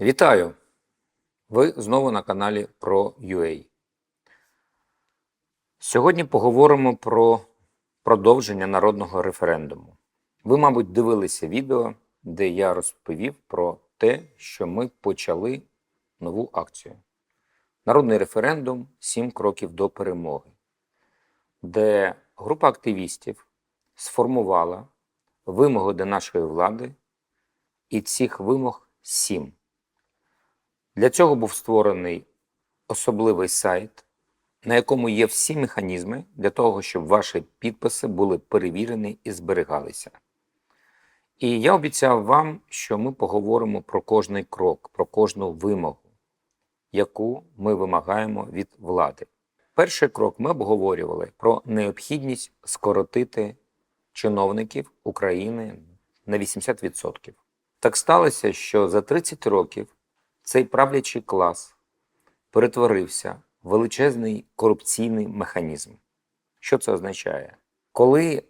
Вітаю! Ви знову на каналі про UA. Сьогодні поговоримо про продовження народного референдуму. Ви, мабуть, дивилися відео, де я розповів про те, що ми почали нову акцію. Народний референдум Сім кроків до перемоги, де група активістів сформувала вимоги до нашої влади, і цих вимог сім. Для цього був створений особливий сайт, на якому є всі механізми для того, щоб ваші підписи були перевірені і зберігалися. І я обіцяв вам, що ми поговоримо про кожний крок, про кожну вимогу, яку ми вимагаємо від влади. Перший крок ми обговорювали про необхідність скоротити чиновників України на 80%. Так сталося, що за 30 років цей правлячий клас перетворився в величезний корупційний механізм. Що це означає? Коли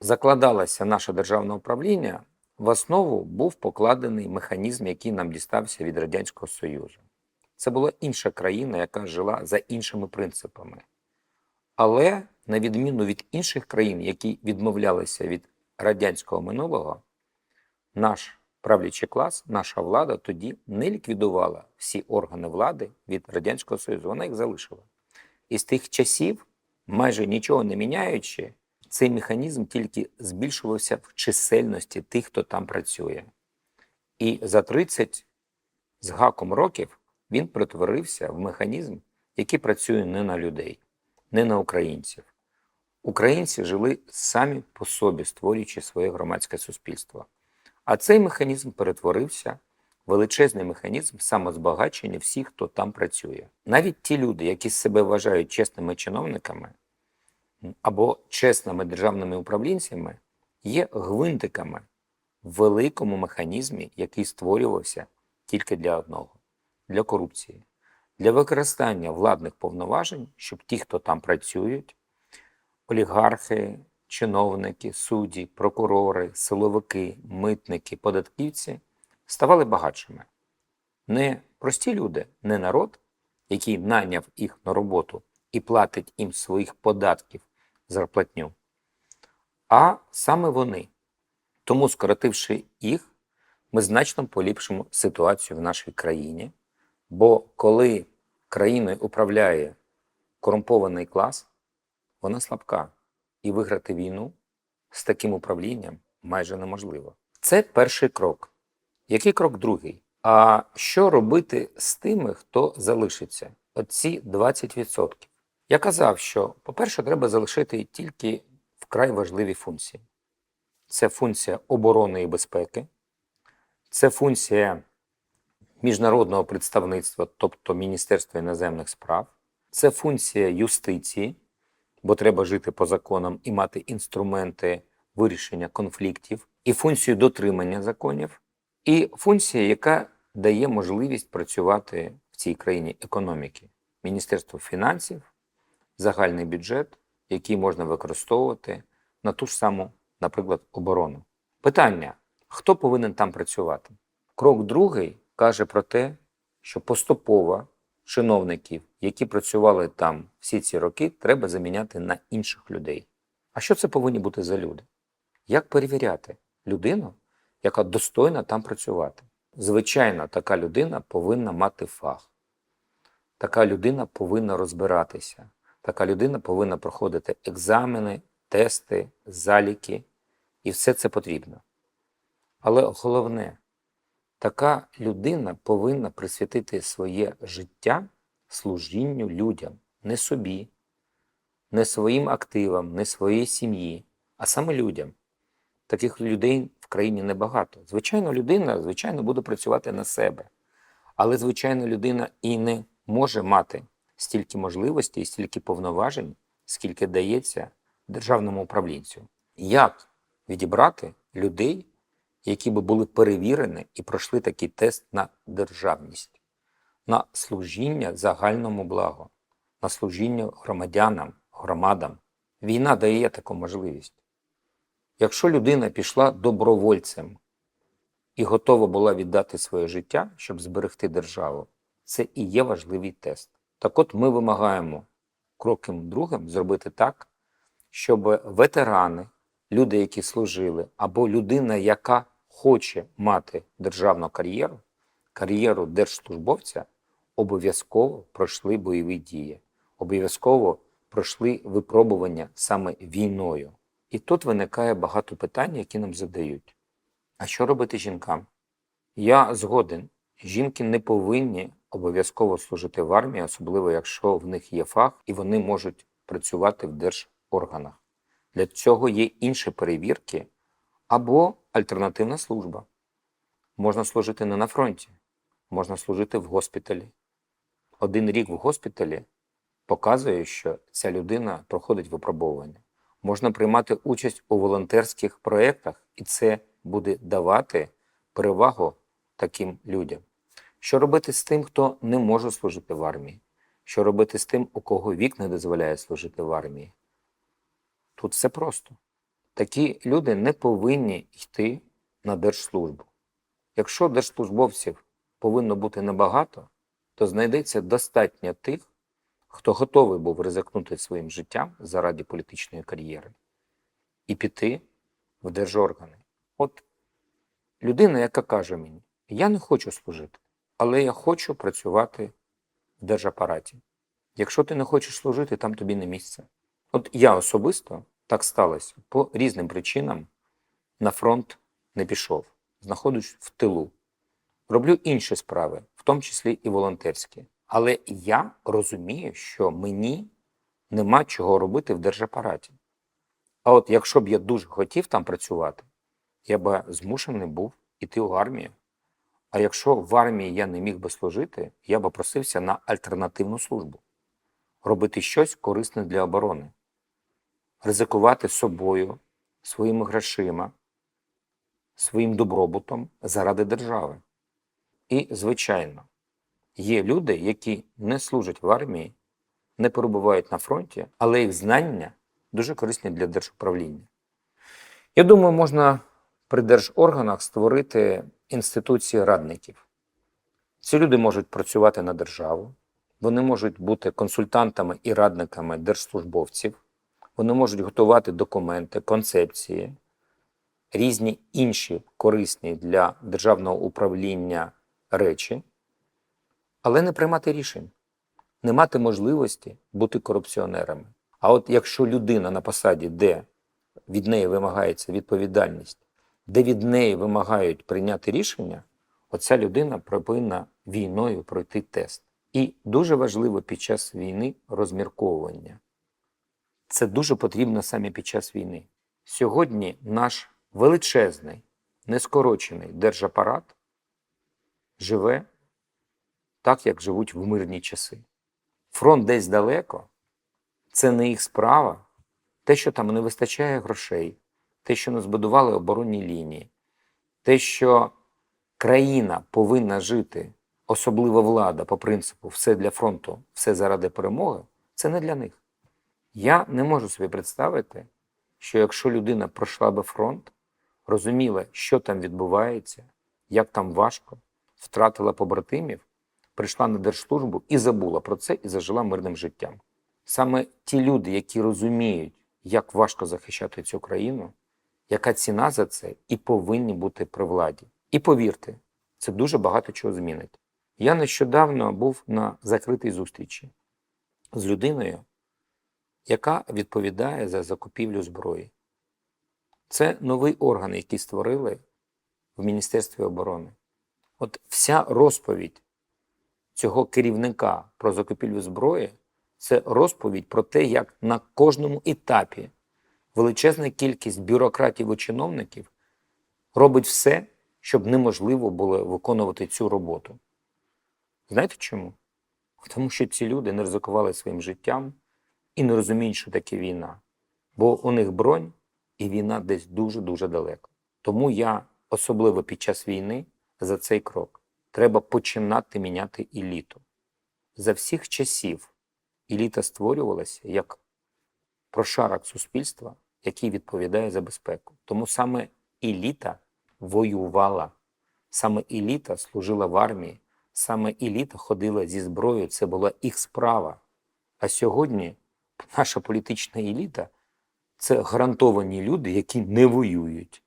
закладалося наше державне управління, в основу був покладений механізм, який нам дістався від Радянського Союзу. Це була інша країна, яка жила за іншими принципами. Але, на відміну від інших країн, які відмовлялися від радянського минулого, наш правлячий клас, наша влада тоді не ліквідувала всі органи влади від Радянського Союзу, вона їх залишила. І з тих часів, майже нічого не міняючи, цей механізм тільки збільшувався в чисельності тих, хто там працює. І за 30 з гаком років він перетворився в механізм, який працює не на людей, не на українців. Українці жили самі по собі, створюючи своє громадське суспільство. А цей механізм перетворився в величезний механізм самозбагачення всіх, хто там працює. Навіть ті люди, які себе вважають чесними чиновниками або чесними державними управлінцями, є гвинтиками в великому механізмі, який створювався тільки для одного для корупції, для використання владних повноважень, щоб ті, хто там працюють, олігархи, чиновники, судді, прокурори, силовики, митники, податківці ставали багатшими. Не прості люди, не народ, який найняв їх на роботу і платить їм своїх податків зарплатню, а саме вони. Тому, скоротивши їх, ми значно поліпшимо ситуацію в нашій країні. Бо коли країною управляє корумпований клас, вона слабка. І виграти війну з таким управлінням майже неможливо. Це перший крок. Який крок другий? А що робити з тими, хто залишиться? Оці 20%. Я казав, що, по-перше, треба залишити тільки вкрай важливі функції. Це функція оборони і безпеки, це функція міжнародного представництва, тобто Міністерства іноземних справ, це функція юстиції, бо треба жити по законам і мати інструменти вирішення конфліктів, і функцію дотримання законів, і функція, яка дає можливість працювати в цій країні економіки, Міністерство фінансів, загальний бюджет, який можна використовувати на ту ж саму, наприклад, оборону. Питання: хто повинен там працювати? Крок другий каже про те, що поступово чиновників, які працювали там всі ці роки, треба заміняти на інших людей. А що це повинні бути за люди? Як перевіряти людину, яка достойна там працювати? Звичайно, така людина повинна мати фах. Така людина повинна розбиратися. Така людина повинна проходити екзамени, тести, заліки, і все це потрібно. Але головне, Така людина повинна присвятити своє життя служінню людям, не собі, не своїм активам, не своїй сім'ї, а саме людям. Таких людей в країні небагато. Звичайно, людина, звичайно, буде працювати на себе. Але, звичайно, людина і не може мати стільки можливостей, стільки повноважень, скільки дається державному управлінцю. Як відібрати людей? Які би були перевірені і пройшли такий тест на державність, на служіння загальному благу, на служіння громадянам, громадам. Війна дає таку можливість. Якщо людина пішла добровольцем і готова була віддати своє життя, щоб зберегти державу, це і є важливий тест. Так от ми вимагаємо кроком другим зробити так, щоб ветерани, люди, які служили, або людина, яка хоче мати державну кар'єру, кар'єру держслужбовця, обов'язково пройшли бойові дії, обов'язково пройшли випробування саме війною. І тут виникає багато питань, які нам задають. А що робити жінкам? Я згоден, жінки не повинні обов'язково служити в армії, особливо якщо в них є фах і вони можуть працювати в держорганах. Для цього є інші перевірки або альтернативна служба. Можна служити не на фронті, можна служити в госпіталі. Один рік в госпіталі показує, що ця людина проходить випробовування. Можна приймати участь у волонтерських проєктах, і це буде давати перевагу таким людям. Що робити з тим, хто не може служити в армії? Що робити з тим, у кого вік не дозволяє служити в армії? Тут все просто. Такі люди не повинні йти на держслужбу. Якщо держслужбовців повинно бути небагато, то знайдеться достатньо тих, хто готовий був ризикнути своїм життям заради політичної кар'єри і піти в держоргани. От людина, яка каже мені, я не хочу служити, але я хочу працювати в держапараті. Якщо ти не хочеш служити, там тобі не місце. От я особисто так сталося по різним причинам на фронт не пішов, знаходжусь в тилу. Роблю інші справи, в тому числі і волонтерські. Але я розумію, що мені нема чого робити в держапараті. А от якщо б я дуже хотів там працювати, я б змушений був іти в армію. А якщо в армії я не міг би служити, я б просився на альтернативну службу, робити щось корисне для оборони, ризикувати собою, своїми грошима, своїм добробутом заради держави. І, звичайно, є люди, які не служать в армії, не перебувають на фронті, але їх знання дуже корисні для держуправління. Я думаю, можна при держорганах створити інституції радників. Ці люди можуть працювати на державу, вони можуть бути консультантами і радниками держслужбовців, вони можуть готувати документи, концепції, різні інші корисні для державного управління речі, але не приймати рішень, не мати можливості бути корупціонерами. А от якщо людина на посаді, де від неї вимагається відповідальність, де від неї вимагають прийняти рішення, оця людина повинна війною пройти тест. І дуже важливо під час війни розмірковування. Це дуже потрібно саме під час війни. Сьогодні наш величезний, нескорочений держапарат живе так, як живуть в мирні часи. Фронт десь далеко, це не їх справа. Те, що там не вистачає грошей, те, що не збудували оборонні лінії, те, що країна повинна жити, особлива влада по принципу все для фронту, все заради перемоги, це не для них. Я не можу собі представити, що якщо людина пройшла би фронт, розуміла, що там відбувається, як там важко, втратила побратимів, прийшла на держслужбу і забула про це і зажила мирним життям. Саме ті люди, які розуміють, як важко захищати цю країну, яка ціна за це, і повинні бути при владі. І повірте, це дуже багато чого змінить. Я нещодавно був на закритій зустрічі з людиною, яка відповідає за закупівлю зброї. Це новий орган, який створили в Міністерстві оборони. От вся розповідь цього керівника про закупівлю зброї це розповідь про те, як на кожному етапі величезна кількість бюрократів і чиновників робить все, щоб неможливо було виконувати цю роботу. Знаєте чому? Тому що ці люди не ризикували своїм життям і не розуміють, що таке війна. Бо у них бронь і війна десь дуже-дуже далеко. Тому я, особливо під час війни, за цей крок. Треба починати міняти еліту. За всіх часів еліта створювалася як прошарок суспільства, який відповідає за безпеку. Тому саме еліта воювала. Саме еліта служила в армії, саме еліта ходила зі зброєю, це була їх справа. А сьогодні наша політична еліта це гарантовані люди, які не воюють.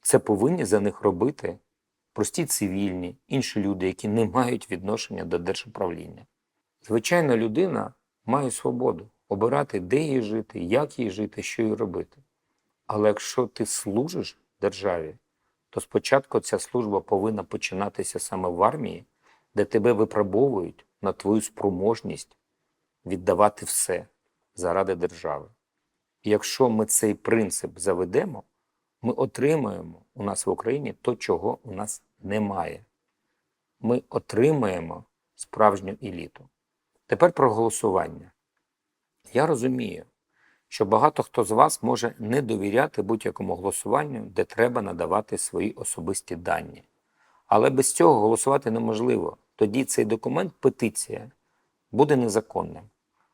Це повинні за них робити прості цивільні, інші люди, які не мають відношення до держуправління. Звичайна людина має свободу обирати, де їй жити, як їй жити, що їй робити. Але якщо ти служиш державі, то спочатку ця служба повинна починатися саме в армії, де тебе випробовують на твою спроможність віддавати все заради держави. І якщо ми цей принцип заведемо, ми отримаємо у нас в Україні то, чого у нас немає. Ми отримаємо справжню еліту. Тепер про голосування. Я розумію, що багато хто з вас може не довіряти будь-якому голосуванню, де треба надавати свої особисті дані. Але без цього голосувати неможливо. Тоді цей документ, петиція, буде незаконним.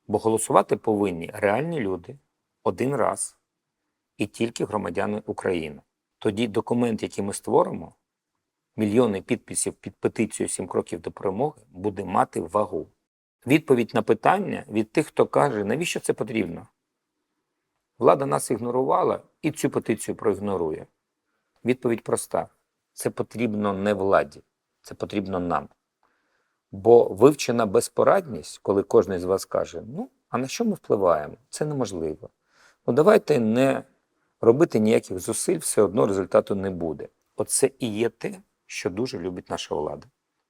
Бо голосувати повинні реальні люди один раз і тільки громадяни України. Тоді документ, який ми створимо, мільйони підписів під петицію «7 кроків до перемоги, буде мати вагу. Відповідь на питання від тих, хто каже, навіщо це потрібно. Влада нас ігнорувала і цю петицію проігнорує. Відповідь проста: це потрібно не владі, це потрібно нам. Бо вивчена безпорадність, коли кожен з вас каже: ну, а на що ми впливаємо? Це неможливо. Ну, давайте не робити ніяких зусиль, все одно результату не буде. Оце і є те, що дуже любить наша влада.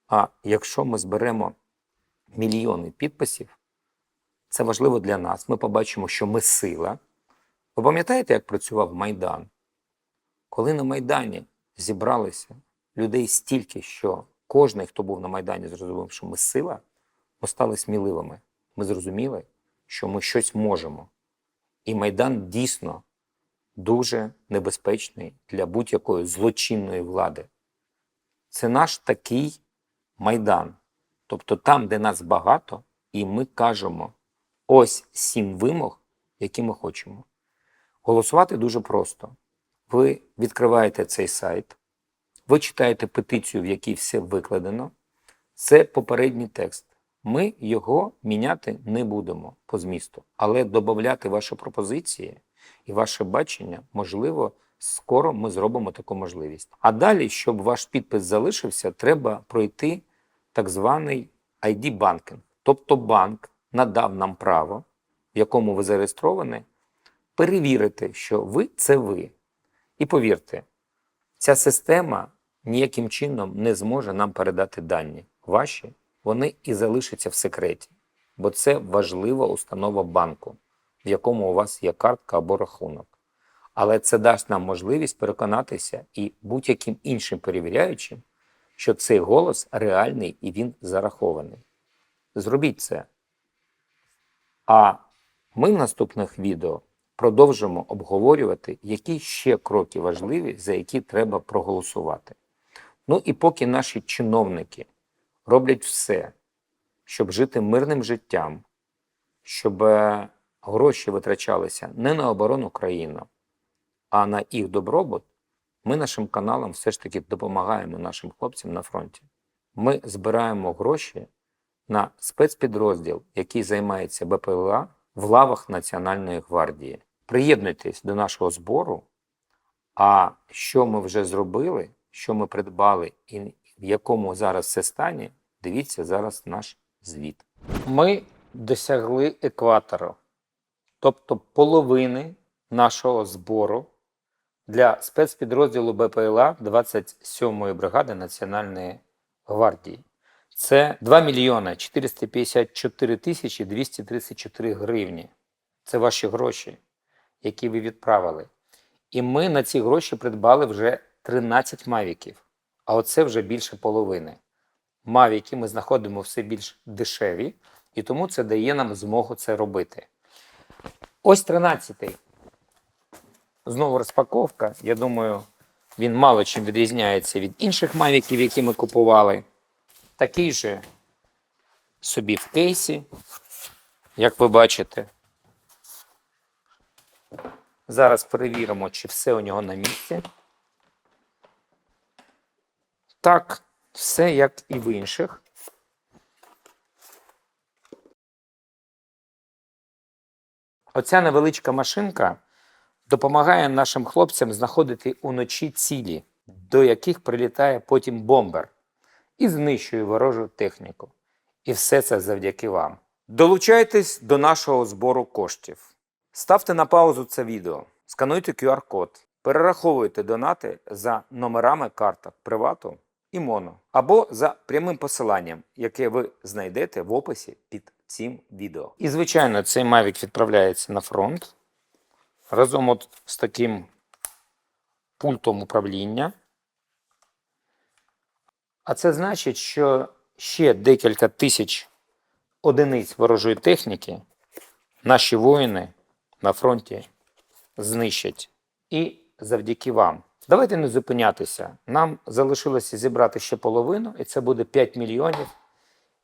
А якщо ми зберемо мільйони підписів, це важливо для нас. Ми побачимо, що ми сила. Ви пам'ятаєте, як працював Майдан? Коли на Майдані зібралися людей стільки, що кожен, хто був на Майдані, зрозумів, що ми сила, ми стали сміливими. Ми зрозуміли, що ми щось можемо. І Майдан дійсно дуже небезпечний для будь-якої злочинної влади. Це наш такий Майдан. Тобто там, де нас багато, і ми кажемо ось сім вимог, які ми хочемо. Голосувати дуже просто. Ви відкриваєте цей сайт, ви читаєте петицію, в якій все викладено. Це попередній текст. Ми його міняти не будемо по змісту, але додати ваші пропозиції і ваше бачення, можливо, скоро ми зробимо таку можливість. А далі, щоб ваш підпис залишився, треба пройти так званий ID-банкінг. Тобто банк надав нам право, в якому ви зареєстровані, перевірити, що ви це ви. І повірте, ця система ніяким чином не зможе нам передати дані ваші, вони і залишаться в секреті, бо це важлива установа банку, в якому у вас є картка або рахунок. Але це дасть нам можливість переконатися і будь-яким іншим перевіряючим, що цей голос реальний і він зарахований. Зробіть це. А ми в наступних відео продовжимо обговорювати, які ще кроки важливі, за які треба проголосувати. Ну і поки наші чиновники роблять все, щоб жити мирним життям, щоб е, гроші витрачалися не на оборону країни, а на їх добробут, ми нашим каналам все ж таки допомагаємо нашим хлопцям на фронті. Ми збираємо гроші на спецпідрозділ, який займається БПЛА в лавах Національної гвардії. Приєднуйтесь до нашого збору. А що ми вже зробили, що ми придбали і в якому зараз це стані, дивіться зараз наш звіт. Ми досягли екватору, тобто половини нашого збору для спецпідрозділу БПЛА 27-ї бригади Національної гвардії. Це 2 мільйони 454 тисячі 234 гривні. Це ваші гроші, які ви відправили. І ми на ці гроші придбали вже 13 мавіків, а оце вже більше половини. Мавіки ми знаходимо все більш дешеві, і тому це дає нам змогу це робити. Ось 13-й. Знову розпаковка. Я думаю, він мало чим відрізняється від інших мавіків, які ми купували. Такий же собі в кейсі, як ви бачите. Зараз перевіримо, чи все у нього на місці. Так, все як і в інших. Оця невеличка машинка допомагає нашим хлопцям знаходити уночі цілі, до яких прилітає потім бомбер і знищує ворожу техніку. І все це завдяки вам. Долучайтесь до нашого збору коштів. Ставте на паузу це відео, скануйте QR-код, перераховуйте донати за номерами карток Привату і Моно або за прямим посиланням, яке ви знайдете в описі під цим відео. І, звичайно, цей Mavic відправляється на фронт разом от з таким пультом управління. А це значить, що ще декілька тисяч одиниць ворожої техніки наші воїни на фронті знищать. І завдяки вам. Давайте не зупинятися. Нам залишилося зібрати ще половину, і це буде 5 мільйонів.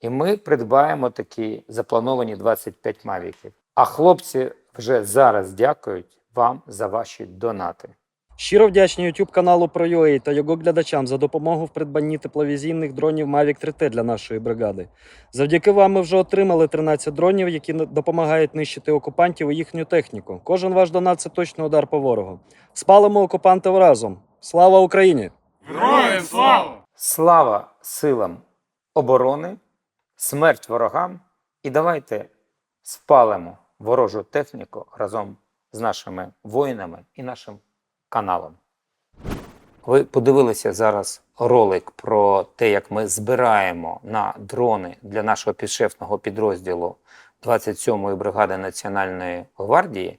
І ми придбаємо такі заплановані 25 мавіків. А хлопці вже зараз дякують вам за ваші донати. Щиро вдячні YouTube каналу ProUA та його глядачам за допомогу в придбанні тепловізійних дронів Mavic 3T для нашої бригади. Завдяки вам ми вже отримали 13 дронів, які допомагають нищити окупантів і їхню техніку. Кожен ваш донат це точно удар по ворогу. Спалимо окупантів разом. Слава Україні! Героям слава! Слава силам оборони, смерть ворогам. І давайте спалимо ворожу техніку разом з нашими воїнами і нашим каналом. Ви подивилися зараз ролик про те, як ми збираємо на дрони для нашого підшефного підрозділу 27-ї бригади Національної гвардії.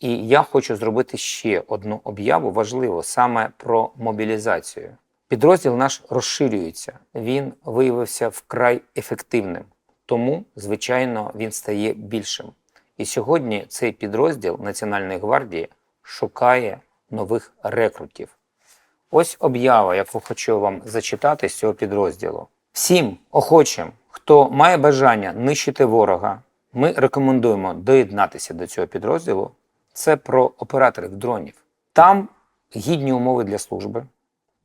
І я хочу зробити ще одну об'яву важливу саме про мобілізацію. Підрозділ наш розширюється, він виявився вкрай ефективним, тому, звичайно, він стає більшим. І сьогодні цей підрозділ Національної гвардії шукає нових рекрутів. Ось об'ява, яку хочу вам зачитати з цього підрозділу. Всім охочим, хто має бажання нищити ворога, ми рекомендуємо доєднатися до цього підрозділу. Це про операторів дронів. Там гідні умови для служби,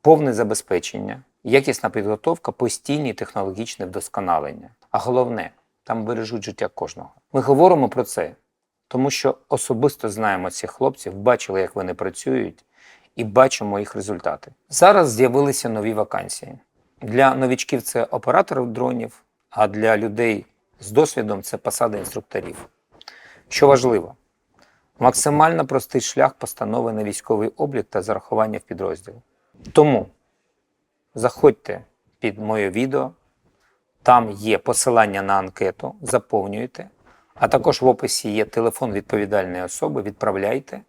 повне забезпечення, якісна підготовка, постійні технологічне вдосконалення. А головне, там бережуть життя кожного. Ми говоримо про це, тому що особисто знаємо цих хлопців, бачили, як вони працюють, і бачимо їх результати. Зараз з'явилися нові вакансії. Для новічків це операторів дронів, а для людей з досвідом це посада інструкторів. Що важливо, максимально простий шлях постанови на військовий облік та зарахування в підрозділ. Тому заходьте під моє відео, там є посилання на анкету, заповнюйте, а також в описі є телефон відповідальної особи, відправляйте.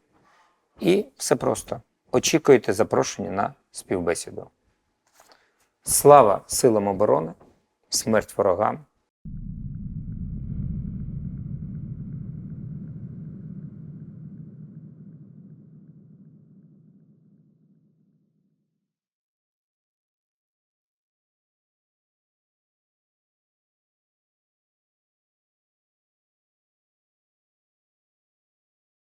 І все просто. Очікуйте запрошення на співбесіду. Слава силам оборони, смерть ворогам.